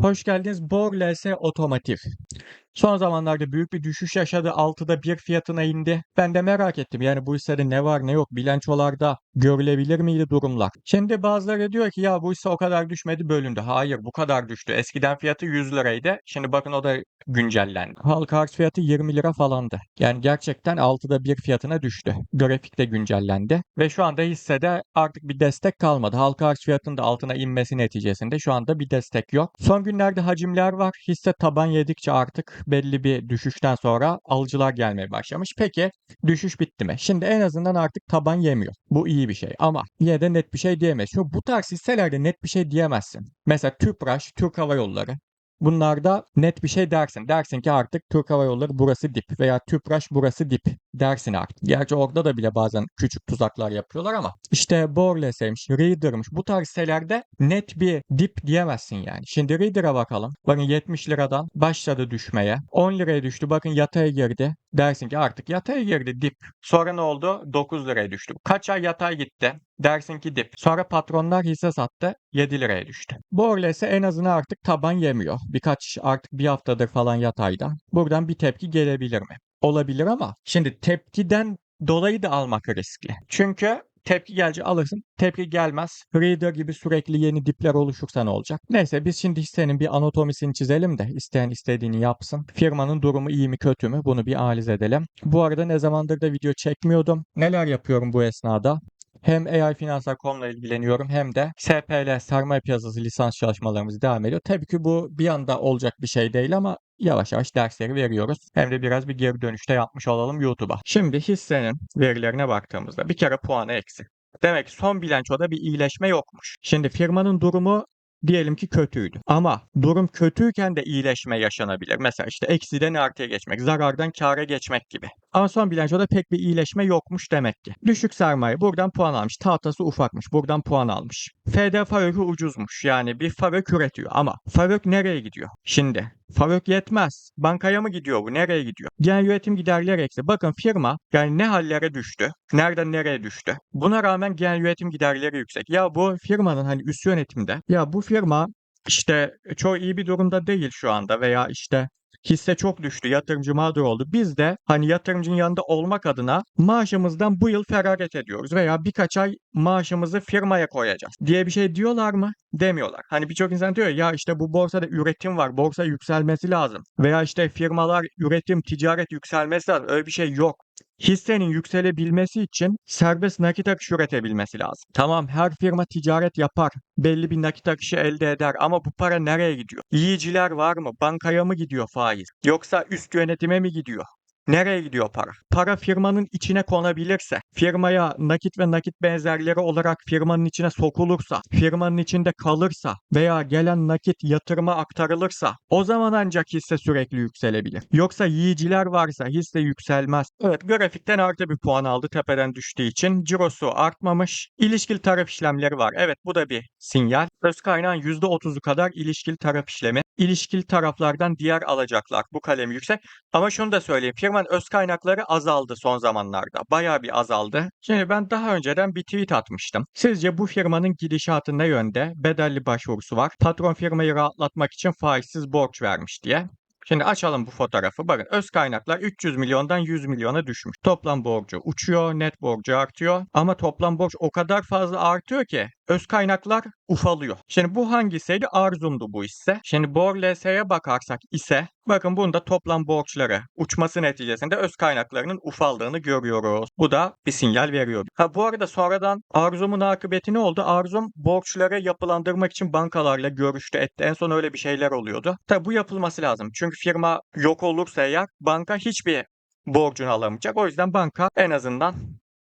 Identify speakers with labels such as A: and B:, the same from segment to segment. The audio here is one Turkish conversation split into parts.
A: Hoş geldiniz. Bor LS Otomotiv. Son zamanlarda büyük bir düşüş yaşadı. 6'da 1 fiyatına indi. Ben de merak ettim. Yani bu hissede ne var ne yok bilançolarda görülebilir miydi durumlar? Şimdi bazıları diyor ki ya bu hisse o kadar düşmedi bölündü. Hayır bu kadar düştü. Eskiden fiyatı 100 liraydı. Şimdi bakın o da güncellendi. Halka arz fiyatı 20 lira falandı. Yani gerçekten 6'da 1 fiyatına düştü. Grafik de güncellendi. Ve şu anda hissede artık bir destek kalmadı. Halka arz fiyatının da altına inmesi neticesinde şu anda bir destek yok. Son günlerde hacimler var. Hisse taban yedikçe artık belli bir düşüşten sonra alıcılar gelmeye başlamış. Peki düşüş bitti mi? Şimdi en azından artık taban yemiyor. Bu iyi bir şey ama yine de net bir şey diyemeyiz. Şu bu tarz hisselerde net bir şey diyemezsin. Mesela TÜPRAŞ, Türk Hava Yolları Bunlarda net bir şey dersin. Dersin ki artık Türk Hava Yolları burası dip veya TÜPRAŞ burası dip dersin artık. Gerçi orada da bile bazen küçük tuzaklar yapıyorlar ama işte Borles'eymiş, Reader'mış bu tarz sitelerde net bir dip diyemezsin yani. Şimdi Reader'a bakalım. Bakın 70 liradan başladı düşmeye. 10 liraya düştü. Bakın yataya girdi. Dersin ki artık yataya girdi dip. Sonra ne oldu? 9 liraya düştü. Kaç ay yatay gitti? Dersin ki dip. Sonra patronlar hisse sattı. 7 liraya düştü. Borles'e en azından artık taban yemiyor. Birkaç artık bir haftadır falan yatayda. Buradan bir tepki gelebilir mi? Olabilir ama şimdi tepkiden dolayı da almak riskli. Çünkü tepki gelince alırsın. Tepki gelmez. Reader gibi sürekli yeni dipler oluşursa ne olacak? Neyse biz şimdi hissenin bir anatomisini çizelim de isteyen istediğini yapsın. Firmanın durumu iyi mi kötü mü bunu bir analiz edelim. Bu arada ne zamandır da video çekmiyordum. Neler yapıyorum bu esnada? Hem AI Finansal.com'la ilgileniyorum hem de SPL sermaye piyasası lisans çalışmalarımız devam ediyor. Tabii ki bu bir anda olacak bir şey değil ama yavaş yavaş dersleri veriyoruz. Hem de biraz bir geri dönüşte yapmış olalım YouTube'a. Şimdi hissenin verilerine baktığımızda bir kere puanı eksik. Demek son bilançoda bir iyileşme yokmuş. Şimdi firmanın durumu diyelim ki kötüydü. Ama durum kötüyken de iyileşme yaşanabilir. Mesela işte eksiden artıya geçmek, zarardan kâra geçmek gibi. Ama son bilançoda pek bir iyileşme yokmuş demek ki. Düşük sermaye buradan puan almış. Tahtası ufakmış. Buradan puan almış. FD Farök'ü ucuzmuş. Yani bir Farök üretiyor ama Farök nereye gidiyor? Şimdi Farök yetmez. Bankaya mı gidiyor bu? Nereye gidiyor? Genel yönetim giderleri eksi. Bakın firma yani ne hallere düştü? Nereden nereye düştü? Buna rağmen genel yönetim giderleri yüksek. Ya bu firmanın hani üst yönetimde ya bu firma işte çok iyi bir durumda değil şu anda veya işte hisse çok düştü, yatırımcı mağdur oldu. Biz de hani yatırımcının yanında olmak adına maaşımızdan bu yıl feragat ediyoruz veya birkaç ay maaşımızı firmaya koyacağız diye bir şey diyorlar mı? Demiyorlar. Hani birçok insan diyor ya işte bu borsada üretim var, borsa yükselmesi lazım. Veya işte firmalar üretim, ticaret yükselmesi lazım. Öyle bir şey yok hissenin yükselebilmesi için serbest nakit akışı üretebilmesi lazım. Tamam her firma ticaret yapar. Belli bir nakit akışı elde eder ama bu para nereye gidiyor? Yiyiciler var mı? Bankaya mı gidiyor faiz? Yoksa üst yönetime mi gidiyor? Nereye gidiyor para? Para firmanın içine konabilirse, firmaya nakit ve nakit benzerleri olarak firmanın içine sokulursa, firmanın içinde kalırsa veya gelen nakit yatırıma aktarılırsa o zaman ancak hisse sürekli yükselebilir. Yoksa yiyiciler varsa hisse yükselmez. Evet grafikten artı bir puan aldı tepeden düştüğü için. Cirosu artmamış. İlişkili taraf işlemleri var. Evet bu da bir sinyal. Öz kaynağın %30'u kadar ilişkili taraf işlemi. İlişkili taraflardan diğer alacaklar. Bu kalem yüksek. Ama şunu da söyleyeyim. Firmanın öz kaynakları azaldı son zamanlarda. Bayağı bir azaldı. Şimdi ben daha önceden bir tweet atmıştım. Sizce bu firmanın gidişatı ne yönde? Bedelli başvurusu var. Patron firmayı rahatlatmak için faizsiz borç vermiş diye. Şimdi açalım bu fotoğrafı. Bakın öz kaynaklar 300 milyondan 100 milyona düşmüş. Toplam borcu uçuyor, net borcu artıyor. Ama toplam borç o kadar fazla artıyor ki öz kaynaklar ufalıyor. Şimdi bu hangisiydi? Arzumdu bu ise. Şimdi Bor bakarsak ise bakın bunda toplam borçları uçması neticesinde öz kaynaklarının ufaldığını görüyoruz. Bu da bir sinyal veriyor. Ha bu arada sonradan Arzum'un akıbeti ne oldu? Arzum borçları yapılandırmak için bankalarla görüştü etti. En son öyle bir şeyler oluyordu. Tabi bu yapılması lazım. Çünkü firma yok olursa eğer banka hiçbir borcunu alamayacak. O yüzden banka en azından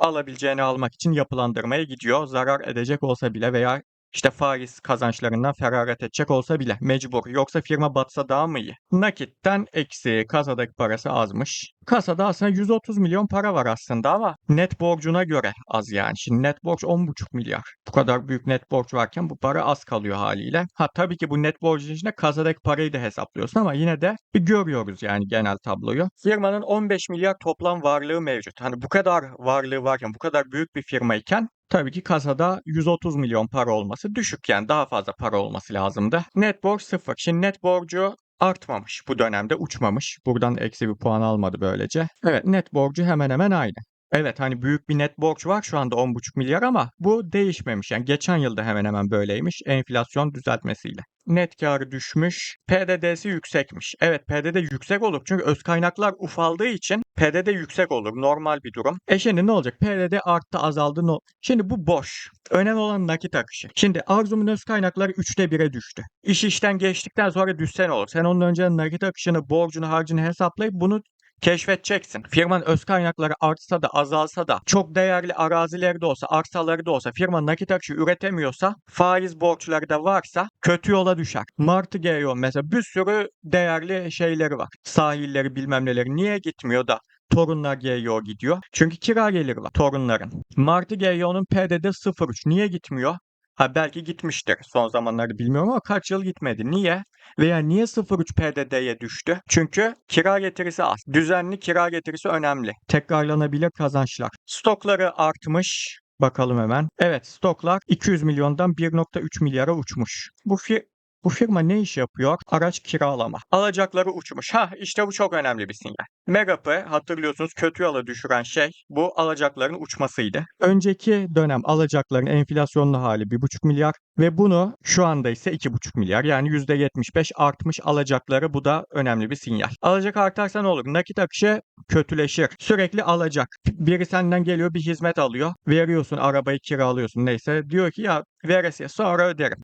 A: alabileceğini almak için yapılandırmaya gidiyor. Zarar edecek olsa bile veya işte faiz kazançlarından feragat edecek olsa bile mecbur. Yoksa firma batsa daha mı iyi? Nakitten eksi kasadaki parası azmış. Kasada aslında 130 milyon para var aslında ama net borcuna göre az yani. Şimdi net borç 10,5 milyar. Bu kadar büyük net borç varken bu para az kalıyor haliyle. Ha tabii ki bu net borcun içinde kasadaki parayı da hesaplıyorsun ama yine de bir görüyoruz yani genel tabloyu. Firmanın 15 milyar toplam varlığı mevcut. Hani bu kadar varlığı varken, bu kadar büyük bir firmayken Tabii ki kasada 130 milyon para olması düşük yani daha fazla para olması lazımdı. Net borç sıfır. Şimdi net borcu artmamış bu dönemde uçmamış. Buradan eksi bir puan almadı böylece. Evet net borcu hemen hemen aynı. Evet hani büyük bir net borç var şu anda 10,5 milyar ama bu değişmemiş. Yani geçen yılda hemen hemen böyleymiş enflasyon düzeltmesiyle. Net karı düşmüş, PDD'si yüksekmiş. Evet PDD yüksek olur çünkü öz kaynaklar ufaldığı için PDD yüksek olur. Normal bir durum. E şimdi ne olacak? PDD arttı azaldı. No şimdi bu boş. Önemli olan nakit akışı. Şimdi Arzum'un öz kaynakları 3'te 1'e düştü. İş işten geçtikten sonra düşse ne olur? Sen onun önce nakit akışını, borcunu, harcını hesaplayıp bunu keşfedeceksin. Firmanın öz kaynakları artsa da azalsa da çok değerli arazileri de olsa arsaları da olsa firma nakit akışı üretemiyorsa faiz borçları da varsa kötü yola düşer. Martı GEO mesela bir sürü değerli şeyleri var. Sahilleri bilmem neleri niye gitmiyor da Torunlar GEO gidiyor. Çünkü kira geliri var torunların. Martı GEO'nun PDD 0.3 niye gitmiyor? Ha belki gitmiştir son zamanlarda bilmiyorum ama kaç yıl gitmedi. Niye? Veya niye 0.3 PDD'ye düştü? Çünkü kira getirisi az. Düzenli kira getirisi önemli. Tekrarlanabilir kazançlar. Stokları artmış. Bakalım hemen. Evet stoklar 200 milyondan 1.3 milyara uçmuş. Bu fi bu firma ne iş yapıyor? Araç kiralama. Alacakları uçmuş. Ha işte bu çok önemli bir sinyal. Megap'ı hatırlıyorsunuz kötü yola düşüren şey bu alacakların uçmasıydı. Önceki dönem alacakların enflasyonlu hali 1,5 milyar ve bunu şu anda ise 2,5 milyar yani %75 artmış alacakları bu da önemli bir sinyal. Alacak artarsa ne olur? Nakit akışı kötüleşir. Sürekli alacak. Biri senden geliyor bir hizmet alıyor. Veriyorsun arabayı kiralıyorsun neyse. Diyor ki ya veresiye sonra öderim.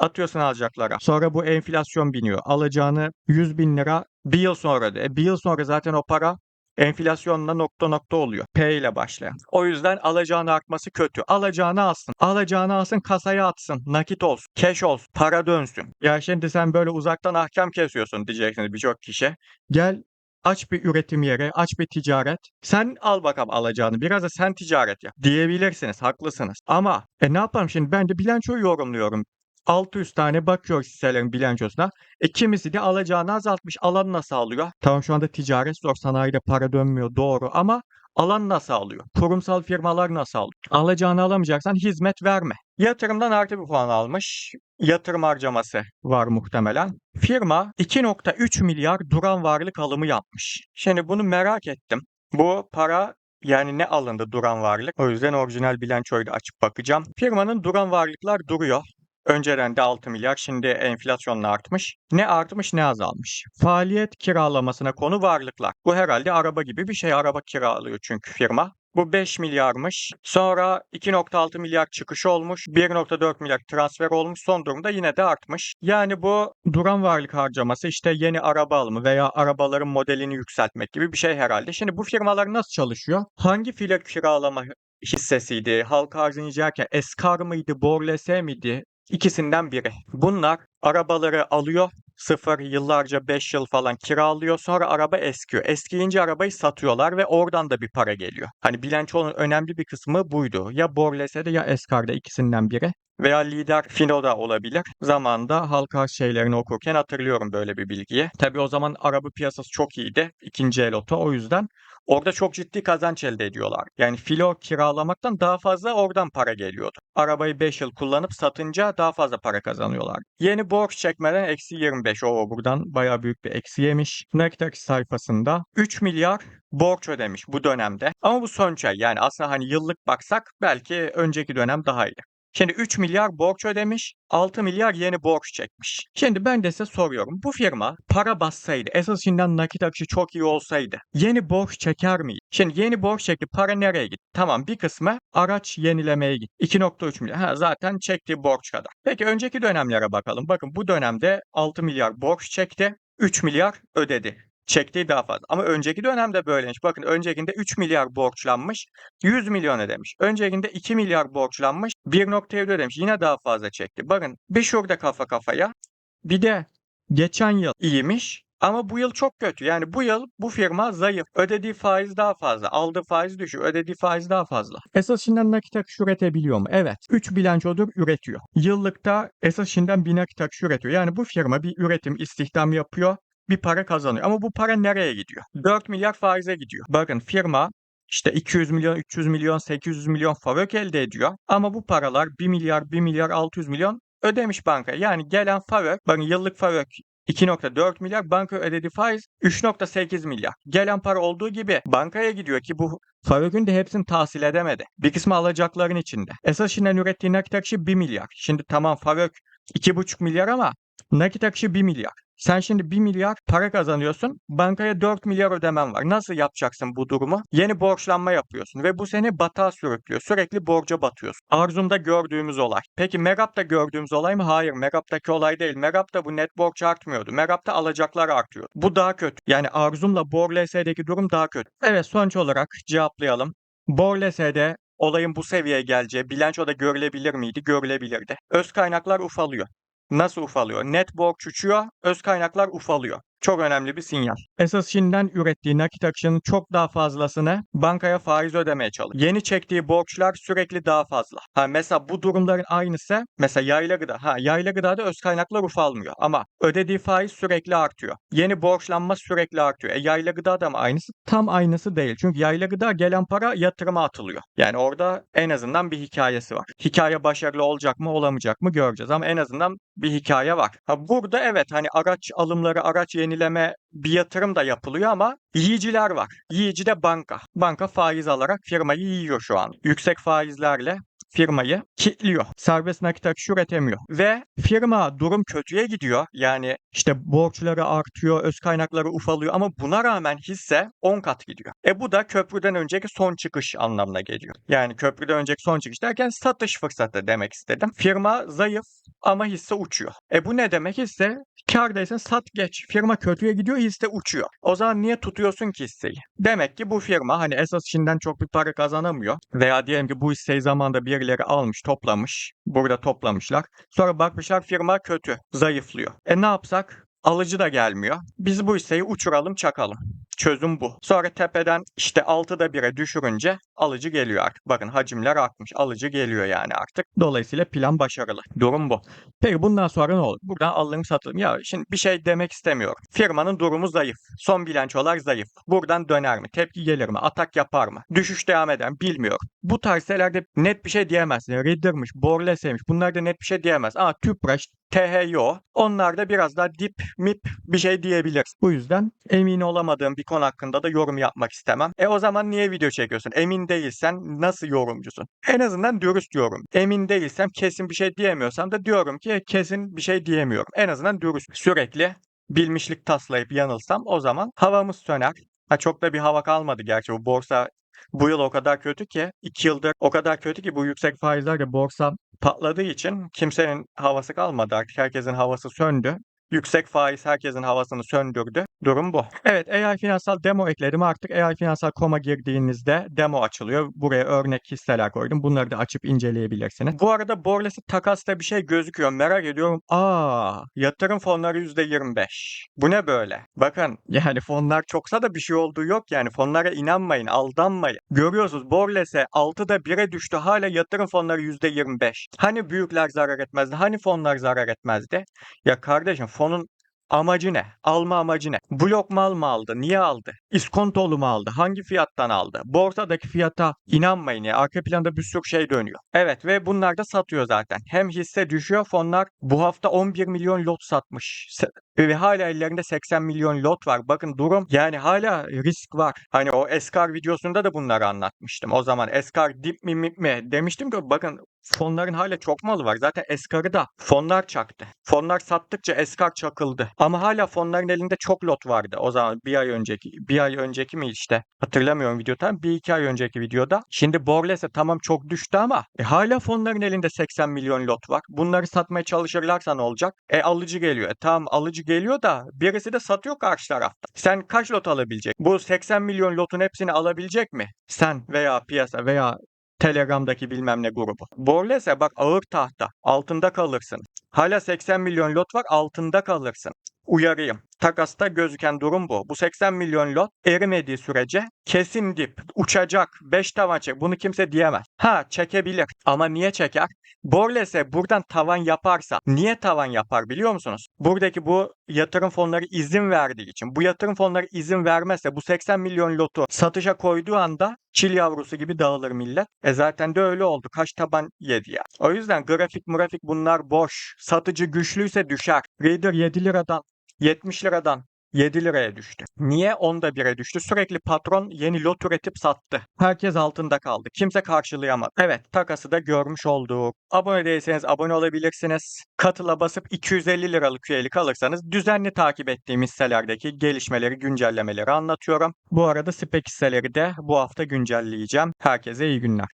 A: Atıyorsun alacaklara. Sonra bu enflasyon biniyor. Alacağını 100 bin lira bir yıl sonra öde. E, bir yıl sonra zaten o para enflasyonla nokta nokta oluyor. P ile başlayan. O yüzden alacağını artması kötü. Alacağını alsın. Alacağını alsın kasaya atsın. Nakit olsun. Cash olsun. Para dönsün. Ya şimdi sen böyle uzaktan ahkam kesiyorsun diyeceksiniz birçok kişi. Gel aç bir üretim yeri, aç bir ticaret. Sen al bakalım alacağını. Biraz da sen ticaret yap. Diyebilirsiniz. Haklısınız. Ama e ne yapalım şimdi ben de bilançoyu yorumluyorum. 600 tane bakıyor hisselerin bilançosuna. E kimisi de alacağını azaltmış. Alan nasıl alıyor? Tamam şu anda ticaret zor. Sanayide para dönmüyor doğru ama alan nasıl alıyor? Kurumsal firmalar nasıl alıyor? Alacağını alamayacaksan hizmet verme. Yatırımdan artı bir puan almış. Yatırım harcaması var muhtemelen. Firma 2.3 milyar duran varlık alımı yapmış. Şimdi bunu merak ettim. Bu para yani ne alındı duran varlık? O yüzden orijinal bilançoyu da açıp bakacağım. Firmanın duran varlıklar duruyor. Önceden de 6 milyar, şimdi enflasyonla artmış. Ne artmış ne azalmış. Faaliyet kiralamasına konu varlıklar. Bu herhalde araba gibi bir şey. Araba kiralıyor çünkü firma. Bu 5 milyarmış. Sonra 2.6 milyar çıkış olmuş. 1.4 milyar transfer olmuş. Son durumda yine de artmış. Yani bu duran varlık harcaması işte yeni araba alımı veya arabaların modelini yükseltmek gibi bir şey herhalde. Şimdi bu firmalar nasıl çalışıyor? Hangi filo kiralama hissesiydi? Halka arz incelerken Eskar mıydı? Borlese miydi? İkisinden biri. Bunlar arabaları alıyor, sıfır yıllarca 5 yıl falan kiralıyor sonra araba eskiyor. Eskiyince arabayı satıyorlar ve oradan da bir para geliyor. Hani bilançonun önemli bir kısmı buydu. Ya Borlese'de ya Eskar'da ikisinden biri. Veya lider Fino'da olabilir. Zamanında halka şeylerini okurken hatırlıyorum böyle bir bilgiyi. Tabi o zaman araba piyasası çok iyiydi. ikinci el oto o yüzden. Orada çok ciddi kazanç elde ediyorlar. Yani filo kiralamaktan daha fazla oradan para geliyordu. Arabayı 5 yıl kullanıp satınca daha fazla para kazanıyorlar. Yeni borç çekmeden eksi 25. O buradan baya büyük bir eksi yemiş. Akış sayfasında 3 milyar borç ödemiş bu dönemde. Ama bu son çay yani aslında hani yıllık baksak belki önceki dönem daha iyi. Şimdi 3 milyar borç ödemiş, 6 milyar yeni borç çekmiş. Şimdi ben de size soruyorum. Bu firma para bassaydı, esasından nakit akışı çok iyi olsaydı yeni borç çeker miydi? Şimdi yeni borç çekti, para nereye gitti? Tamam bir kısmı araç yenilemeye gitti. 2.3 milyar. Ha, zaten çektiği borç kadar. Peki önceki dönemlere bakalım. Bakın bu dönemde 6 milyar borç çekti. 3 milyar ödedi çektiği daha fazla. Ama önceki dönemde böyleymiş. Bakın öncekinde 3 milyar borçlanmış, 100 milyon ödemiş. Öncekinde 2 milyar borçlanmış, 1.7 ödemiş. Yine daha fazla çekti. Bakın bir şurada kafa kafaya. Bir de geçen yıl iyiymiş. Ama bu yıl çok kötü. Yani bu yıl bu firma zayıf. Ödediği faiz daha fazla. Aldığı faiz düşük. Ödediği faiz daha fazla. Esas işinden nakit akışı üretebiliyor mu? Evet. 3 bilançodur üretiyor. Yıllıkta esas işinden bir nakit akışı üretiyor. Yani bu firma bir üretim, istihdam yapıyor bir para kazanıyor. Ama bu para nereye gidiyor? 4 milyar faize gidiyor. Bakın firma işte 200 milyon, 300 milyon, 800 milyon FAVÖK elde ediyor. Ama bu paralar 1 milyar, 1 milyar 600 milyon ödemiş bankaya. Yani gelen FAVÖK, bakın yıllık FAVÖK 2.4 milyar, banka ödediği faiz 3.8 milyar. Gelen para olduğu gibi bankaya gidiyor ki bu FAVÖK'ün de hepsini tahsil edemedi. Bir kısmı alacakların içinde. Esas şimdiden ürettiği nakit akışı 1 milyar. Şimdi tamam FAVÖK 2.5 milyar ama nakit akışı 1 milyar. Sen şimdi 1 milyar para kazanıyorsun. Bankaya 4 milyar ödemen var. Nasıl yapacaksın bu durumu? Yeni borçlanma yapıyorsun ve bu seni batağa sürüklüyor. Sürekli borca batıyorsun. Arzum'da gördüğümüz olay. Peki Megap'ta gördüğümüz olay mı? Hayır. Megap'taki olay değil. Megap'ta bu net borç artmıyordu. Megap'ta alacaklar artıyor. Bu daha kötü. Yani Arzum'la BorLS'deki durum daha kötü. Evet sonuç olarak cevaplayalım. BorLS'de olayın bu seviyeye geleceği bilançoda görülebilir miydi? Görülebilirdi. Öz kaynaklar ufalıyor. Nasıl ufalıyor? Net borç uçuyor, öz kaynaklar ufalıyor. Çok önemli bir sinyal. Esas şimdiden ürettiği nakit akışının çok daha fazlasını bankaya faiz ödemeye çalışıyor. Yeni çektiği borçlar sürekli daha fazla. Ha mesela bu durumların aynısı mesela yayla gıda. Ha yayla gıdada öz kaynaklar ufalmıyor ama ödediği faiz sürekli artıyor. Yeni borçlanma sürekli artıyor. E yayla gıda da mı aynısı? Tam aynısı değil. Çünkü yayla gıda gelen para yatırıma atılıyor. Yani orada en azından bir hikayesi var. Hikaye başarılı olacak mı olamayacak mı göreceğiz ama en azından bir hikaye var. Ha burada evet hani araç alımları, araç yenileme bir yatırım da yapılıyor ama yiyiciler var. Yiyici de banka. Banka faiz alarak firmayı yiyor şu an. Yüksek faizlerle firmayı kilitliyor. Serbest nakit akışı üretemiyor. Ve firma durum kötüye gidiyor. Yani işte borçları artıyor, öz kaynakları ufalıyor ama buna rağmen hisse 10 kat gidiyor. E bu da köprüden önceki son çıkış anlamına geliyor. Yani köprüden önceki son çıkış derken satış fırsatı demek istedim. Firma zayıf ama hisse uçuyor. E bu ne demek? Hisse kârdaysan sat geç. Firma kötüye gidiyor hisse uçuyor. O zaman niye tutuyorsun ki hisseyi? Demek ki bu firma hani esas işinden çok bir para kazanamıyor. Veya diyelim ki bu hisseyi zamanda birileri almış toplamış. Burada toplamışlar. Sonra bakmışlar firma kötü. Zayıflıyor. E ne yapsak? Alıcı da gelmiyor. Biz bu hisseyi uçuralım çakalım. Çözüm bu. Sonra tepeden işte 6'da 1'e düşürünce alıcı geliyor artık. Bakın hacimler artmış. Alıcı geliyor yani artık. Dolayısıyla plan başarılı. Durum bu. Peki bundan sonra ne olur? Buradan alırım satırım. Ya şimdi bir şey demek istemiyorum. Firmanın durumu zayıf. Son bilançolar zayıf. Buradan döner mi? Tepki gelir mi? Atak yapar mı? Düşüş devam eder mi? Bilmiyorum. Bu tarz şeylerde net bir şey diyemezsin. Ridder'mış, Borlese'ymiş. Bunlarda net bir şey diyemez. Ama Tüpraş, THYO onlarda biraz daha dip mip bir şey diyebiliriz. Bu yüzden emin olamadığım bir konu hakkında da yorum yapmak istemem. E o zaman niye video çekiyorsun? Emin değilsen nasıl yorumcusun? En azından dürüst yorum. Emin değilsem kesin bir şey diyemiyorsam da diyorum ki kesin bir şey diyemiyorum. En azından dürüst. Sürekli bilmişlik taslayıp yanılsam o zaman havamız söner. Ha çok da bir hava kalmadı gerçi bu borsa bu yıl o kadar kötü ki 2 yıldır o kadar kötü ki bu yüksek faizlerle borsa patladığı için kimsenin havası kalmadı artık herkesin havası söndü. Yüksek faiz herkesin havasını söndürdü. Durum bu. Evet AI Finansal demo ekledim. Artık AI Finansal Com'a girdiğinizde demo açılıyor. Buraya örnek hisseler koydum. Bunları da açıp inceleyebilirsiniz. Bu arada Borles'i takasta bir şey gözüküyor. Merak ediyorum. Aa, yatırım fonları %25. Bu ne böyle? Bakın yani fonlar çoksa da bir şey olduğu yok yani. Fonlara inanmayın, aldanmayın. Görüyorsunuz Borles'e 6'da 1'e düştü. Hala yatırım fonları %25. Hani büyükler zarar etmezdi? Hani fonlar zarar etmezdi? Ya kardeşim fonun amacı ne? Alma amacı ne? Blok mal mı aldı? Niye aldı? İskontolu mu aldı? Hangi fiyattan aldı? Borsadaki fiyata inanmayın ya. Arka planda bir sürü şey dönüyor. Evet ve bunlar da satıyor zaten. Hem hisse düşüyor fonlar bu hafta 11 milyon lot satmış. Ve hala ellerinde 80 milyon lot var. Bakın durum yani hala risk var. Hani o Eskar videosunda da bunları anlatmıştım. O zaman Eskar dip mi mip mi demiştim ki bakın fonların hala çok malı var. Zaten Eskar'ı da fonlar çaktı. Fonlar sattıkça Eskar çakıldı. Ama hala fonların elinde çok lot vardı. O zaman bir ay önceki, bir ay önceki mi işte hatırlamıyorum videodan. Bir iki ay önceki videoda. Şimdi Borles'e tamam çok düştü ama e, hala fonların elinde 80 milyon lot var. Bunları satmaya çalışırlarsa ne olacak? E alıcı geliyor. E tamam alıcı geliyor da birisi de satıyor karşı tarafta. Sen kaç lot alabilecek? Bu 80 milyon lotun hepsini alabilecek mi? Sen veya piyasa veya Telegram'daki bilmem ne grubu. Borles'e bak ağır tahta. Altında kalırsın. Hala 80 milyon lot var altında kalırsın. Uyarayım. Takasta gözüken durum bu. Bu 80 milyon lot erimediği sürece kesin dip, uçacak, 5 tavan çek. Bunu kimse diyemez. Ha çekebilir ama niye çeker? Borles'e buradan tavan yaparsa niye tavan yapar biliyor musunuz? Buradaki bu yatırım fonları izin verdiği için. Bu yatırım fonları izin vermezse bu 80 milyon lotu satışa koyduğu anda çil yavrusu gibi dağılır millet. E zaten de öyle oldu. Kaç taban yedi ya. O yüzden grafik murafik bunlar boş. Satıcı güçlüyse düşer. Reader 7 liradan 70 liradan 7 liraya düştü. Niye 10'da 1'e düştü? Sürekli patron yeni lot üretip sattı. Herkes altında kaldı. Kimse karşılayamadı. Evet takası da görmüş olduk. Abone değilseniz abone olabilirsiniz. Katıla basıp 250 liralık üyelik alırsanız düzenli takip ettiğim hisselerdeki gelişmeleri, güncellemeleri anlatıyorum. Bu arada spek hisseleri de bu hafta güncelleyeceğim. Herkese iyi günler.